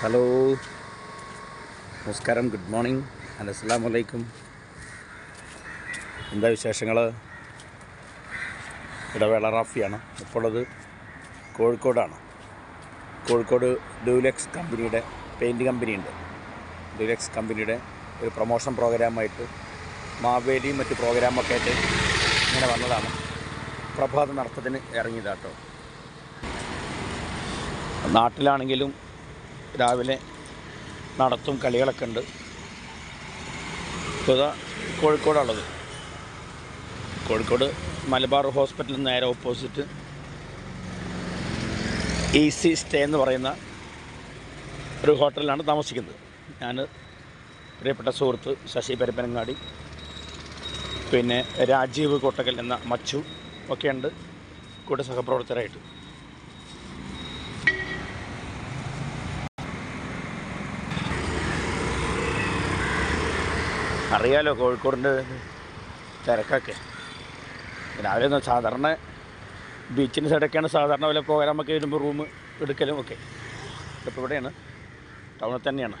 Hello നമസ്കാരം. Good morning and അസ്സാം വലൈക്കും എന്താ വിശേഷങ്ങൾ ഇടവേള റാഫിയാണ്. ഇപ്പോൾ അത് കോഴിക്കോടാണ്. കോഴിക്കോട് ഡ്യൂലക്സ് കമ്പനിയുടെ പെയിന്റ് കമ്പനിയുണ്ട്. ഡ്യൂലക്സ് കമ്പനിയുടെ ഒരു പ്രൊമോഷൻ പ്രോഗ്രാമായിട്ട് മാവേലിയും മറ്റ് പ്രോഗ്രാമൊക്കെ ആയിട്ട് ഇങ്ങനെ വന്നതാണ്. പ്രഭാത നടത്തത്തിന് ഇറങ്ങിയതാട്ടോ. നാട്ടിലാണെങ്കിലും രാവിലെ നടത്തും കളികളൊക്കെ ഉണ്ട്. ഇപ്പോൾ ഇതാ കോഴിക്കോടാണുള്ളത്. കോഴിക്കോട് മലബാർ ഹോസ്പിറ്റലിന് നേരെ ഓപ്പോസിറ്റ് ഈസി സ്റ്റേ എന്ന് പറയുന്ന ഒരു ഹോട്ടലിലാണ് താമസിക്കുന്നത്. ഞാൻ പ്രിയപ്പെട്ട സുഹൃത്ത് ശശി പരപ്പനങ്ങാടി പിന്നെ രാജീവ് കോട്ടക്കൽ എന്ന മച്ചു ഒക്കെയുണ്ട്. കൂടെ സഹപ്രവർത്തകരായിട്ട്. അറിയാലോ കോഴിക്കോടിന്റെ തിരക്കൊക്കെ. രാവിലെ ഒന്നും സാധാരണ ബീച്ചിന്റെ സൈഡൊക്കെയാണ് സാധാരണ വല്ല പ്രോഗ്രാമൊക്കെ വരുമ്പോൾ റൂം എടുക്കലും ഒക്കെ. ഇപ്പോൾ ഇവിടെയാണ്. ടൗണിൽ തന്നെയാണ്.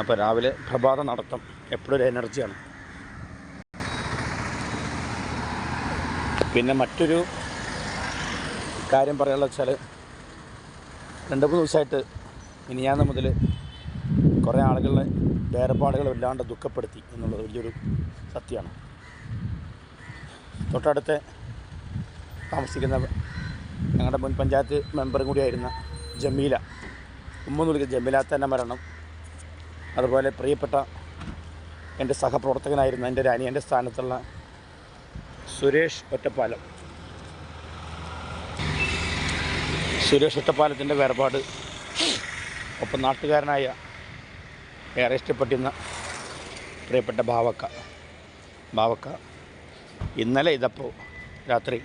അപ്പോൾ രാവിലെ പ്രഭാത നടത്തം എപ്പോഴും ഒരു എനർജിയാണ്. പിന്നെ മറ്റൊരു കാര്യം പറയാനുള്ള വെച്ചാൽ രണ്ട് മൂന്ന് ദിവസമായിട്ട് ഇനിയാന്ന് മുതൽ കുറേ ആളുകളെ വേർപാടുകൾ വല്ലാണ്ട് ദുഃഖപ്പെടുത്തി എന്നുള്ളത് വലിയൊരു സത്യമാണ്. തൊട്ടടുത്ത് താമസിക്കുന്ന ഞങ്ങളുടെ മുൻ പഞ്ചായത്ത് മെമ്പറും കൂടിയായിരുന്ന ജമീല ഉമ്മെന്ന് വിളിക്കുന്ന ജമീല തന്നെ മരണം. അതുപോലെ പ്രിയപ്പെട്ട എന്റെ സഹപ്രവർത്തകനായിരുന്ന എന്റെ അനിയന്റെ സ്ഥാനത്തുള്ള സുരേഷ് ഒറ്റപ്പാലം. സുരേഷ് ഒറ്റപ്പാലത്തിന്റെ വേർപാട് ഒപ്പം നാട്ടുകാരനായ ഏറെ ഇഷ്ടപ്പെട്ടിരുന്ന പ്രിയപ്പെട്ട ഭാവക്ക ഭാവക്ക ഇന്നലെ ഇതപ്പോൾ രാത്രി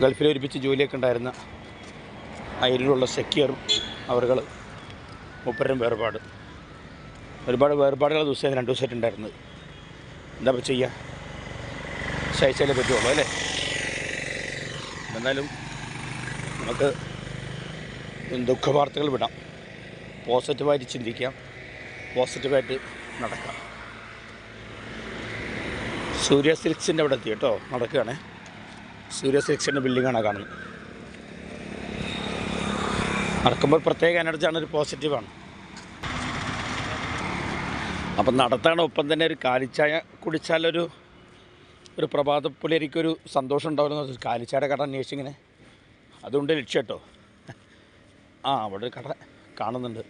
ഗൾഫിൽ ഒരുമിച്ച് ജോലിയൊക്കെ ഉണ്ടായിരുന്ന അയലിലുള്ള സെക്യൂറും അവരുകൾ മുപ്പരും വേർപാട്. ഒരുപാട് വേർപാടുകൾ ദിവസം രണ്ട് ദിവസമായിട്ട് ഉണ്ടായിരുന്നത്. എന്താ ഇപ്പോൾ ചെയ്യുക സഹിച്ചാലേ പറ്റുള്ളൂ അല്ലേ? എന്നാലും നമുക്ക് ദുഃഖവാർത്തകൾ വിടാം. പോസിറ്റീവായിട്ട് ചിന്തിക്കാം. പോസിറ്റീവായിട്ട് നടക്കാം. സൂര്യ സിൽക്സിന്റെ അവിടെ എത്തി കേട്ടോ നടക്കുകയാണേ. സൂര്യ സിൽക്സിന്റെ ബിൽഡിങ്ങാണ് കാണുന്നത് നടക്കുമ്പോൾ പ്രത്യേക എനർജിയാണ് ഒരു പോസിറ്റീവാണ് അപ്പം നടത്താണ് ഒപ്പം തന്നെ ഒരു കാലിച്ചായ കുടിച്ചാലൊരു ഒരു പ്രഭാത പുലരിക്കൊരു സന്തോഷം ഉണ്ടാവുന്ന കാലിച്ചായുടെ കട അന്വേഷിച്ചിങ്ങനെ. അതുകൊണ്ട് ലക്ഷ്യം കേട്ടോ. ആ അവിടെ ഒരു കട കാണുന്നുണ്ട്.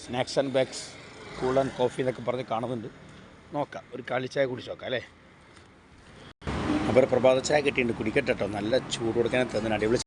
Snacks and bags cool and coffee എന്നൊക്കെ പറഞ്ഞ് കാണുന്നുണ്ട്. നോക്കാം. ഒരു കാളിച്ചായ കുടിച്ച് നോക്കാം അല്ലേ? അപ്പോൾ ഒരു പ്രഭാത ചായ കിട്ടിയിട്ടുണ്ട്. കുടിക്കട്ടെ കേട്ടോ നല്ല ചൂട് കൊടുക്കാൻ തന്നെ അടിപൊളി